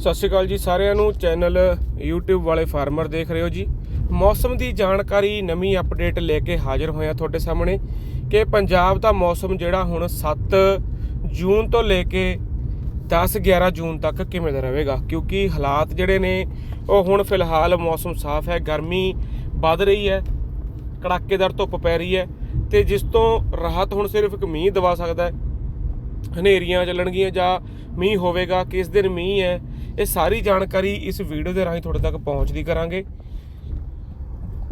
ਸਤਿ ਸ਼੍ਰੀ ਅਕਾਲ ਜੀ ਸਾਰਿਆਂ ਨੂੰ। ਚੈਨਲ YouTube ਵਾਲੇ ਫਾਰਮਰ ਦੇਖ ਰਹੇ ਹੋ ਜੀ। ਮੌਸਮ ਦੀ ਜਾਣਕਾਰੀ, ਨਵੀਂ ਅਪਡੇਟ ਲੈ ਕੇ ਹਾਜ਼ਰ ਹੋਇਆ ਤੁਹਾਡੇ ਸਾਹਮਣੇ ਕਿ ਪੰਜਾਬ ਦਾ ਮੌਸਮ ਜਿਹੜਾ ਹੁਣ 7 ਜੂਨ ਤੋਂ ਲੈ ਕੇ 10 11 ਜੂਨ ਤੱਕ ਕਿਵੇਂ ਦਾ ਰਹੇਗਾ? ਕਿਉਂਕਿ ਹਾਲਾਤ ਜਿਹੜੇ ਨੇ, ਉਹ ਹੁਣ ਫਿਲਹਾਲ ਮੌਸਮ ਸਾਫ਼ ਹੈ, ਗਰਮੀ ਵੱਧ ਰਹੀ ਹੈ, ਕੜਾਕੇਦਾਰ ਧੁੱਪ ਪੈ ਰਹੀ ਹੈ ਤੇ ਜਿਸ ਤੋਂ ਰਾਹਤ ਹੁਣ ਸਿਰਫ ਇੱਕ ਮੀਂਹ ਦਵਾ ਸਕਦਾ ਹੈ। ਹਨੇਰੀਆਂ ਚੱਲਣਗੀਆਂ ਜਾਂ ਮੀਂਹ ਹੋਵੇਗਾ, ਕਿਸ ਦਿਨ ਮੀਂਹ ਹੈ ਇਹ ਸਾਰੀ ਜਾਣਕਾਰੀ ਇਸ ਵੀਡੀਓ ਦੇ ਰਾਹੀਂ ਤੁਹਾਡੇ ਤੱਕ ਪਹੁੰਚਦੀ ਕਰਾਂਗੇ।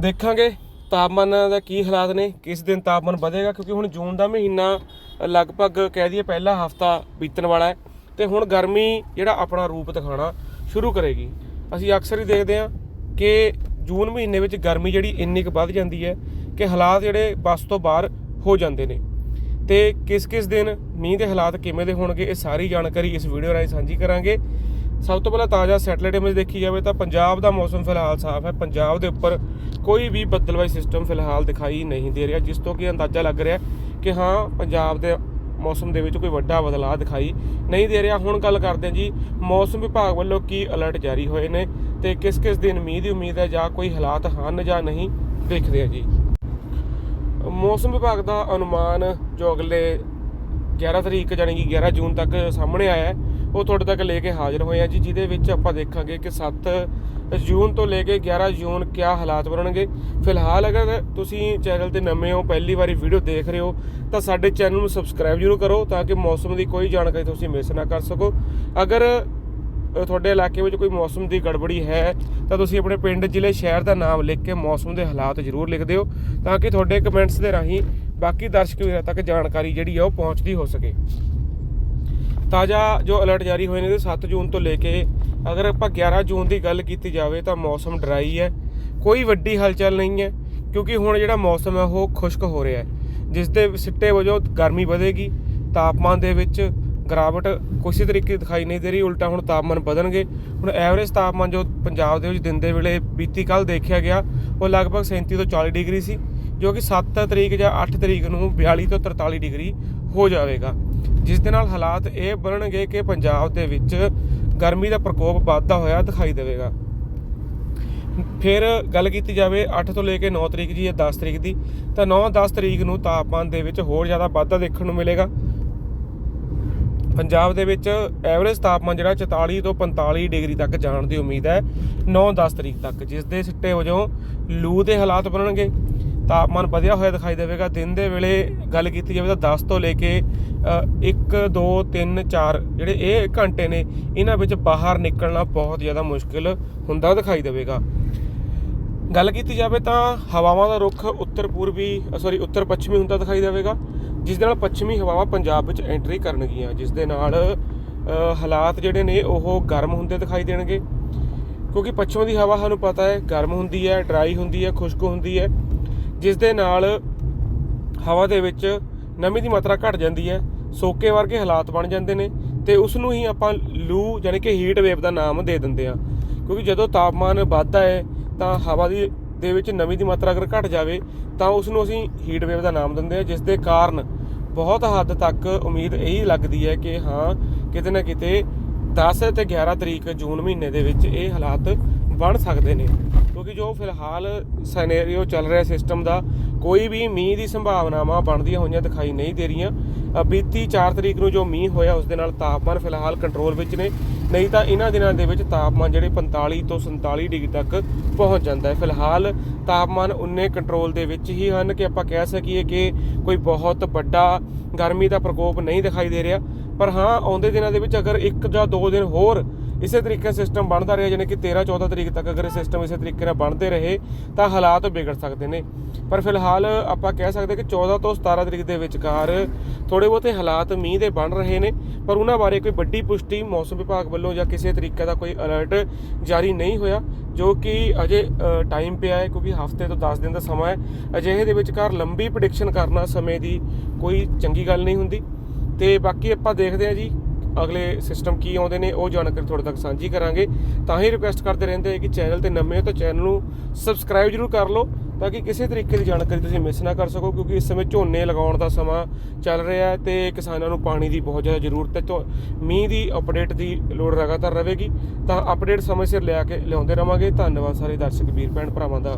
ਦੇਖਾਂਗੇ ਤਾਪਮਾਨ ਦਾ ਕੀ ਹਾਲਾਤ ਨੇ, ਕਿਸ ਦਿਨ ਤਾਪਮਾਨ ਵਧੇਗਾ, ਕਿਉਂਕਿ ਹੁਣ ਜੂਨ ਦਾ ਮਹੀਨਾ ਲਗਭਗ ਕਹਿ ਦਈਏ ਪਹਿਲਾ ਹਫਤਾ ਬੀਤਣ ਵਾਲਾ ਹੈ ਤੇ ਹੁਣ ਗਰਮੀ ਜਿਹੜਾ ਆਪਣਾ ਰੂਪ ਦਿਖਾਣਾ ਸ਼ੁਰੂ ਕਰੇਗੀ। ਅਸੀਂ ਅਕਸਰ ਹੀ ਦੇਖਦੇ ਹਾਂ ਕਿ ਜੂਨ ਮਹੀਨੇ ਵਿੱਚ ਗਰਮੀ ਜਿਹੜੀ ਇੰਨੀ ਕੁ ਵੱਧ ਜਾਂਦੀ ਹੈ ਕਿ ਹਾਲਾਤ ਜਿਹੜੇ ਬਸ ਤੋਂ ਬਾਹਰ ਹੋ ਜਾਂਦੇ ਨੇ। ਤੇ ਕਿਸ ਕਿਸ ਦਿਨ ਮੀਂਹ ਦੇ ਹਾਲਾਤ ਕਿਵੇਂ ਦੇ ਹੋਣਗੇ, ਇਹ ਸਾਰੀ ਜਾਣਕਾਰੀ ਇਸ ਵੀਡੀਓ ਰਾਹੀਂ ਸਾਂਝੀ ਕਰਾਂਗੇ। ਸਭ ਤੋਂ ਪਹਿਲਾਂ ਤਾਜ਼ਾ ਸੈਟਲਾਈਟ ਇਮੇਜ ਦੇਖੀ ਜਾਵੇ ਤਾਂ ਪੰਜਾਬ ਦਾ ਮੌਸਮ ਫਿਲਹਾਲ ਸਾਫ਼ ਹੈ। ਪੰਜਾਬ ਦੇ ਉੱਪਰ ਕੋਈ ਵੀ ਬੱਦਲਵਾਈ ਸਿਸਟਮ ਫਿਲਹਾਲ ਦਿਖਾਈ ਨਹੀਂ ਦੇ ਰਿਹਾ, ਜਿਸ ਤੋਂ ਕਿ ਅੰਦਾਜ਼ਾ ਲੱਗ ਰਿਹਾ ਕਿ ਹਾਂ, ਪੰਜਾਬ ਦੇ ਮੌਸਮ ਦੇ ਵਿੱਚ ਕੋਈ ਵੱਡਾ ਬਦਲਾਅ ਦਿਖਾਈ ਨਹੀਂ ਦੇ ਰਿਹਾ। ਹੁਣ ਗੱਲ ਕਰਦੇ ਹਾਂ ਜੀ, ਮੌਸਮ ਵਿਭਾਗ ਵੱਲੋਂ ਕੀ ਅਲਰਟ ਜਾਰੀ ਹੋਏ ਨੇ ਤੇ ਕਿਸ ਕਿਸ ਦਿਨ ਮੀਂਹ ਦੀ ਉਮੀਦ ਹੈ ਜਾਂ ਕੋਈ ਹਾਲਾਤ ਹਨ ਜਾਂ ਨਹੀਂ, ਦੇਖਦੇ ਹਾਂ ਜੀ। ਮੌਸਮ ਵਿਭਾਗ ਦਾ ਅਨੁਮਾਨ ਜੋ ਅਗਲੇ 11 ਤਰੀਕ ਜਾਨੀ ਕਿ 11 ਜੂਨ ਤੱਕ ਸਾਹਮਣੇ ਆਇਆ ਹੈ ਉਹ ਤੁਹਾਡੇ ਤੱਕ ਲੈ ਕੇ ਹਾਜ਼ਰ ਹੋਏ ਆ ਜੀ, ਜਿਹਦੇ ਵਿੱਚ ਆਪਾਂ ਦੇਖਾਂਗੇ ਕਿ 7 ਜੂਨ ਤੋਂ ਲੈ ਕੇ 11 ਜੂਨ ਕਿਆ ਹਾਲਾਤ ਬਣਨਗੇ। ਫਿਲਹਾਲ ਅਗਰ ਤੁਸੀਂ ਚੈਨਲ ਤੇ ਨਵੇਂ ਹੋ, ਪਹਿਲੀ ਵਾਰੀ ਵੀਡੀਓ ਦੇਖ ਰਹੇ ਹੋ, ਤਾਂ ਸਾਡੇ ਚੈਨਲ ਨੂੰ ਸਬਸਕ੍ਰਾਈਬ ਜ਼ਰੂਰ ਕਰੋ ਤਾਂ ਕਿ ਮੌਸਮ ਦੀ ਕੋਈ ਜਾਣਕਾਰੀ ਤੁਸੀਂ ਮਿਸ ਨਾ ਕਰ ਸਕੋ। ਅਗਰ ਤੁਹਾਡੇ ਇਲਾਕੇ ਵਿੱਚ ਕੋਈ ਮੌਸਮ ਦੀ ਗੜਬੜੀ ਹੈ, ਤਾਂ ਤੁਸੀਂ ਆਪਣੇ ਪਿੰਡ, ਜ਼ਿਲ੍ਹੇ, ਸ਼ਹਿਰ ਦਾ ਨਾਮ ਲਿਖ ਕੇ ਮੌਸਮ ਦੇ ਹਾਲਾਤ ਜ਼ਰੂਰ ਲਿਖ ਦਿਓ ਤਾਂ ਕਿ ਤੁਹਾਡੇ ਕਮੈਂਟਸ ਦੇ ਰਾਹੀਂ ਬਾਕੀ ਦਰਸ਼ਕ ਵੀਰਾਂ ਤੱਕ ਜਾਣਕਾਰੀ ਜਿਹੜੀ ਆ ਉਹ ਪਹੁੰਚਦੀ ਹੋ ਸਕੇ। ਤਾਜ਼ਾ ਜੋ ਅਲਰਟ ਜਾਰੀ ਹੋਏ ਨੇ ਤੇ 7 ਜੂਨ ਤੋਂ ਲੈ ਕੇ ਅਗਰ ਆਪਾਂ 11 ਜੂਨ ਦੀ ਗੱਲ ਕੀਤੀ ਜਾਵੇ ਤਾਂ ਮੌਸਮ ਡਰਾਈ ਹੈ। ਕੋਈ ਵੱਡੀ ਹਲਚਲ ਨਹੀਂ ਹੈ, ਕਿਉਂਕਿ ਹੁਣ ਜਿਹੜਾ ਮੌਸਮ ਹੈ, ਉਹ ਖੁਸ਼ਕ ਹੋ ਰਿਹਾ ਹੈ। ਜਿਸ ਦੇ ਸਿੱਟੇ ਵਜੋਂ ਗਰਮੀ ਵਧੇਗੀ, ਤਾਪਮਾਨ ਦੇ ਵਿੱਚ ਗਿਰਾਵਟ ਕਿਸੇ ਤਰੀਕੇ ਦਿਖਾਈ ਨਹੀਂ ਦੇ ਰਹੀ, ਉਲਟਾ ਹੁਣ ਤਾਪਮਾਨ ਵਧਣਗੇ। ਹੁਣ ਐਵਰੇਜ ਤਾਪਮਾਨ ਜੋ ਪੰਜਾਬ ਦੇ ਵਿੱਚ ਦਿਨ ਦੇ ਵੇਲੇ ਬੀਤੀ ਕੱਲ ਦੇਖਿਆ ਗਿਆ, ਉਹ ਲਗਭਗ 37 ਤੋਂ 40 ਡਿਗਰੀ ਸੀ, ਜੋ ਕਿ 7 ਤਰੀਕ ਜਾਂ 8 ਤਰੀਕ ਨੂੰ 42 ਤੋਂ 43 ਡਿਗਰੀ ਹੋ ਜਾਵੇਗਾ। ਜਿਸ ਦੇ ਨਾਲ ਹਾਲਾਤ ਇਹ ਬਣਨਗੇ ਕਿ ਪੰਜਾਬ ਦੇ ਵਿੱਚ ਗਰਮੀ ਦਾ ਪ੍ਰਕੋਪ ਵੱਧਦਾ ਹੋਇਆ ਦਿਖਾਈ ਦੇਵੇਗਾ। ਫਿਰ ਗੱਲ ਕੀਤੀ ਜਾਵੇ 8 ਤੋਂ ਲੈ ਕੇ 9 ਤਰੀਕ ਜੀ ਜਾਂ 10 ਤਰੀਕ ਦੀ, ਤਾਂ 9-10 ਤਰੀਕ ਨੂੰ ਤਾਪਮਾਨ ਦੇ ਵਿੱਚ ਹੋਰ ਜ਼ਿਆਦਾ ਵਾਧਾ ਦੇਖਣ ਨੂੰ ਮਿਲੇਗਾ। ਪੰਜਾਬ ਦੇ ਵਿੱਚ ਐਵਰੇਜ ਤਾਪਮਾਨ ਜਿਹੜਾ 44 ਤੋਂ 45 ਡਿਗਰੀ ਤੱਕ ਜਾਣ ਦੀ ਉਮੀਦ ਹੈ 9-10 ਤਰੀਕ ਤੱਕ, ਜਿਸ ਦੇ ਸਿੱਟੇ ਵਜੋਂ ਲੂ ਦੇ ਹਾਲਾਤ ਬਣਨਗੇ। ਤਾਪਮਾਨ ਵਧਿਆ ਹੋਇਆ ਦਿਖਾਈ ਦੇਵੇਗਾ। ਦਿਨ ਦੇ ਵੇਲੇ ਗੱਲ ਕੀਤੀ ਜਾਵੇ ਤਾਂ 10 ਤੋਂ ਲੈ ਕੇ 1 2 3 4 ਜਿਹੜੇ ਇਹ ਘੰਟੇ ਨੇ, ਇਹਨਾਂ ਵਿੱਚ ਬਾਹਰ ਨਿਕਲਣਾ ਬਹੁਤ ਜ਼ਿਆਦਾ ਮੁਸ਼ਕਿਲ ਹੁੰਦਾ ਦਿਖਾਈ ਦੇਵੇਗਾ। ਗੱਲ ਕੀਤੀ ਜਾਵੇ ਤਾਂ ਹਵਾਵਾਂ ਦਾ ਰੁਖ ਉੱਤਰ ਪੂਰਬੀ ਸੌਰੀ ਉੱਤਰ ਪੱਛਮੀ ਹੁੰਦਾ ਦਿਖਾਈ ਦੇਵੇਗਾ, ਜਿਸ ਦੇ ਨਾਲ ਪੱਛਮੀ ਹਵਾਵਾਂ ਪੰਜਾਬ ਵਿੱਚ ਐਂਟਰੀ ਕਰਨਗੀਆਂ, ਜਿਸ ਦੇ ਨਾਲ ਹਾਲਾਤ ਜਿਹੜੇ ਨੇ ਉਹ ਗਰਮ ਹੁੰਦੇ ਦਿਖਾਈ ਦੇਣਗੇ। ਕਿਉਂਕਿ ਪੱਛਮ ਦੀ ਹਵਾ ਸਾਨੂੰ ਪਤਾ ਹੈ, ਗਰਮ ਹੁੰਦੀ ਹੈ ਡਰਾਈ ਹੁੰਦੀ ਹੈ, ਖੁਸ਼ਕ ਹੁੰਦੀ ਹੈ, ਜਿਸ ਦੇ ਨਾਲ ਹਵਾ ਦੇ ਵਿੱਚ ਨਮੀ ਦੀ ਮਾਤਰਾ ਘਟ ਜਾਂਦੀ ਹੈ, ਸੋਕੇ ਵਰਗੇ ਹਾਲਾਤ ਬਣ ਜਾਂਦੇ ਨੇ ਤੇ ਉਸ ਨੂੰ ਹੀ ਆਪਾਂ ਲੂ ਯਾਨੀ ਕਿ ਹੀਟ ਵੇਵ ਦਾ ਨਾਮ ਦੇ ਦਿੰਦੇ ਆ ਕਿਉਂਕਿ ਜਦੋਂ ਤਾਪਮਾਨ ਵੱਧਦਾ ਹੈ, ਤਾਂ ਹਵਾ ਦੀ, ਦੇ ਵਿੱਚ ਨਮੀ ਦੀ ਮਾਤਰਾ ਅਗਰ ਘਟ ਜਾਵੇ, ਤਾਂ ਉਸ ਨੂੰ ਅਸੀਂ ਹੀਟ ਵੇਵ ਦਾ ਨਾਮ ਦਿੰਦੇ ਆ ਜਿਸ ਦੇ ਕਾਰਨ ਬਹੁਤ ਹੱਦ ਤੱਕ ਉਮੀਦ ਇਹੀ ਲੱਗਦੀ ਹੈ ਕਿ ਹਾਂ, ਕਿਤੇ ਨਾ ਕਿਤੇ 10 ਤੇ 11 ਤਰੀਕ ਜੂਨ ਮਹੀਨੇ ਦੇ ਵਿੱਚ ਇਹ ਹਾਲਾਤ ਬਣ ਸਕਦੇ ਨੇ। ਕਿਉਂਕਿ ਜੋ ਫਿਲਹਾਲ ਸਿਨੈਰੀਓ ਚੱਲ ਰਿਹਾ ਸਿਸਟਮ ਦਾ, ਕੋਈ ਵੀ ਮੀਂਹ ਦੀ ਸੰਭਾਵਨਾਵਾਂ ਬਣਦੀਆਂ ਹੋਈਆਂ ਦਿਖਾਈ ਨਹੀਂ ਦੇ ਰਹੀਆਂ। ਬੀਤੀ 4 ਤਰੀਕ ਨੂੰ ਜੋ ਮੀਂਹ ਹੋਇਆ, ਉਸ ਦੇ ਨਾਲ ਤਾਪਮਾਨ ਫਿਲਹਾਲ ਕੰਟਰੋਲ ਵਿੱਚ ਨੇ। ਨਹੀਂ ਤਾਂ ਇਹਨਾਂ ਦਿਨਾਂ ਦੇ ਵਿੱਚ ਤਾਪਮਾਨ ਜਿਹੜੇ 45 ਤੋਂ 47 ਡਿਗਰੀ ਤੱਕ ਪਹੁੰਚ ਜਾਂਦਾ ਹੈ। ਫਿਲਹਾਲ ਤਾਪਮਾਨ ਉਨੇ ਕੰਟਰੋਲ ਦੇ ਵਿੱਚ ਹੀ ਹਨ ਕਿ ਆਪਾਂ ਕਹਿ ਸਕੀਏ ਕਿ ਕੋਈ ਬਹੁਤ ਵੱਡਾ ਗਰਮੀ ਦਾ ਪ੍ਰਕੋਪ ਨਹੀਂ ਦਿਖਾਈ ਦੇ ਰਿਹਾ। ਪਰ ਹਾਂ, ਆਉਂਦੇ ਦਿਨਾਂ ਦੇ ਵਿੱਚ ਅਗਰ ਇੱਕ ਜਾਂ ਦੋ ਦਿਨ ਹੋਰ ਇਸੇ ਤਰੀਕੇ ਸਿਸਟਮ ਬਣਦਾ ਰਿਹਾ ਜਿਵੇਂ ਕਿ 13 14 ਤਰੀਕ ਤੱਕ ਅਗਰ ਇਹ ਸਿਸਟਮ ਇਸੇ ਤਰੀਕੇ ਨਾਲ ਬਣਦੇ ਰਹੇ, ਤਾਂ ਹਾਲਾਤ ਵਿਗੜ ਸਕਦੇ ਨੇ। ਪਰ ਫਿਲਹਾਲ ਆਪਾਂ ਕਹਿ ਸਕਦੇ ਕਿ 14 ਤੋਂ 17 ਤਰੀਕ ਦੇ ਵਿਚਕਾਰ ਥੋੜੇ ਬਹੁਤੇ ਹਾਲਾਤ ਮੀਂਹ ਦੇ ਬਣ ਰਹੇ ਨੇ, ਪਰ ਉਹਨਾਂ ਬਾਰੇ ਕੋਈ ਵੱਡੀ ਪੁਸ਼ਟੀ ਮੌਸਮ ਵਿਭਾਗ ਵੱਲੋਂ ਜਾਂ ਕਿਸੇ ਤਰੀਕੇ ਦਾ ਕੋਈ ਅਲਰਟ ਜਾਰੀ ਨਹੀਂ ਹੋਇਆ, ਜੋ ਕਿ ਅਜੇ ਟਾਈਮ ਪਿਆ ਹੈ, ਕਿਉਂਕਿ ਹਫ਼ਤੇ ਤੋਂ 10 ਦਿਨ ਦਾ ਸਮਾਂ ਹੈ। ਅਜਿਹੇ ਦੇ ਵਿਚਕਾਰ ਲੰਬੀ ਪ੍ਰੈਡਿਕਸ਼ਨ ਕਰਨਾ ਸਮੇਂ ਦੀ ਕੋਈ ਚੰਗੀ ਗੱਲ ਨਹੀਂ ਹੁੰਦੀ। ਤੇ ਬਾਕੀ ਆਪਾਂ ਦੇਖਦੇ ਹਾਂ ਜੀ ਅਗਲੇ ਸਿਸਟਮ ਕੀ ਆਉਂਦੇ ਨੇ, ਉਹ ਜਾਣਕਾਰੀ ਤੁਹਾਡੇ ਤੱਕ ਸਾਂਝੀ ਕਰਾਂਗੇ। ਤਾਂ ਹੀ ਰਿਕੁਐਸਟ ਕਰਦੇ ਰਹਿੰਦੇ ਆ ਕਿ ਚੈਨਲ ਤੇ ਨਵੇਂ ਹੋ ਤਾਂ ਚੈਨਲ ਨੂੰ ਸਬਸਕ੍ਰਾਈਬ ਜਰੂਰ ਕਰ ਲਓ, ਤਾਂ ਕਿ ਕਿਸੇ ਤਰੀਕੇ ਦੀ ਜਾਣਕਾਰੀ ਤੁਸੀਂ ਮਿਸ ਨਾ ਕਰ ਸਕੋ, ਕਿਉਂਕਿ ਇਸ ਸਮੇਂ ਝੋਨੇ ਲਗਾਉਣ ਦਾ ਸਮਾਂ ਚੱਲ ਰਿਹਾ ਹੈ ਤੇ ਕਿਸਾਨਾਂ ਨੂੰ ਪਾਣੀ ਦੀ ਬਹੁਤ ਜ਼ਿਆਦਾ ਜ਼ਰੂਰਤ ਹੈ। ਤੋਂ ਮੀਂਹ ਦੀ ਅਪਡੇਟ ਦੀ ਲੋੜ ਲਗਾਤਾਰ ਰਹੇਗੀ, ਤਾਂ ਅਪਡੇਟ ਸਮੇਂ ਸਿਰ ਲਿਆ ਕੇ ਲਿਆਉਂਦੇ ਰਵਾਂਗੇ। ਧੰਨਵਾਦ ਸਾਰੇ ਦਰਸ਼ਕ, ਵੀਰ ਭੈਣ ਭਰਾਵਾਂ ਦਾ।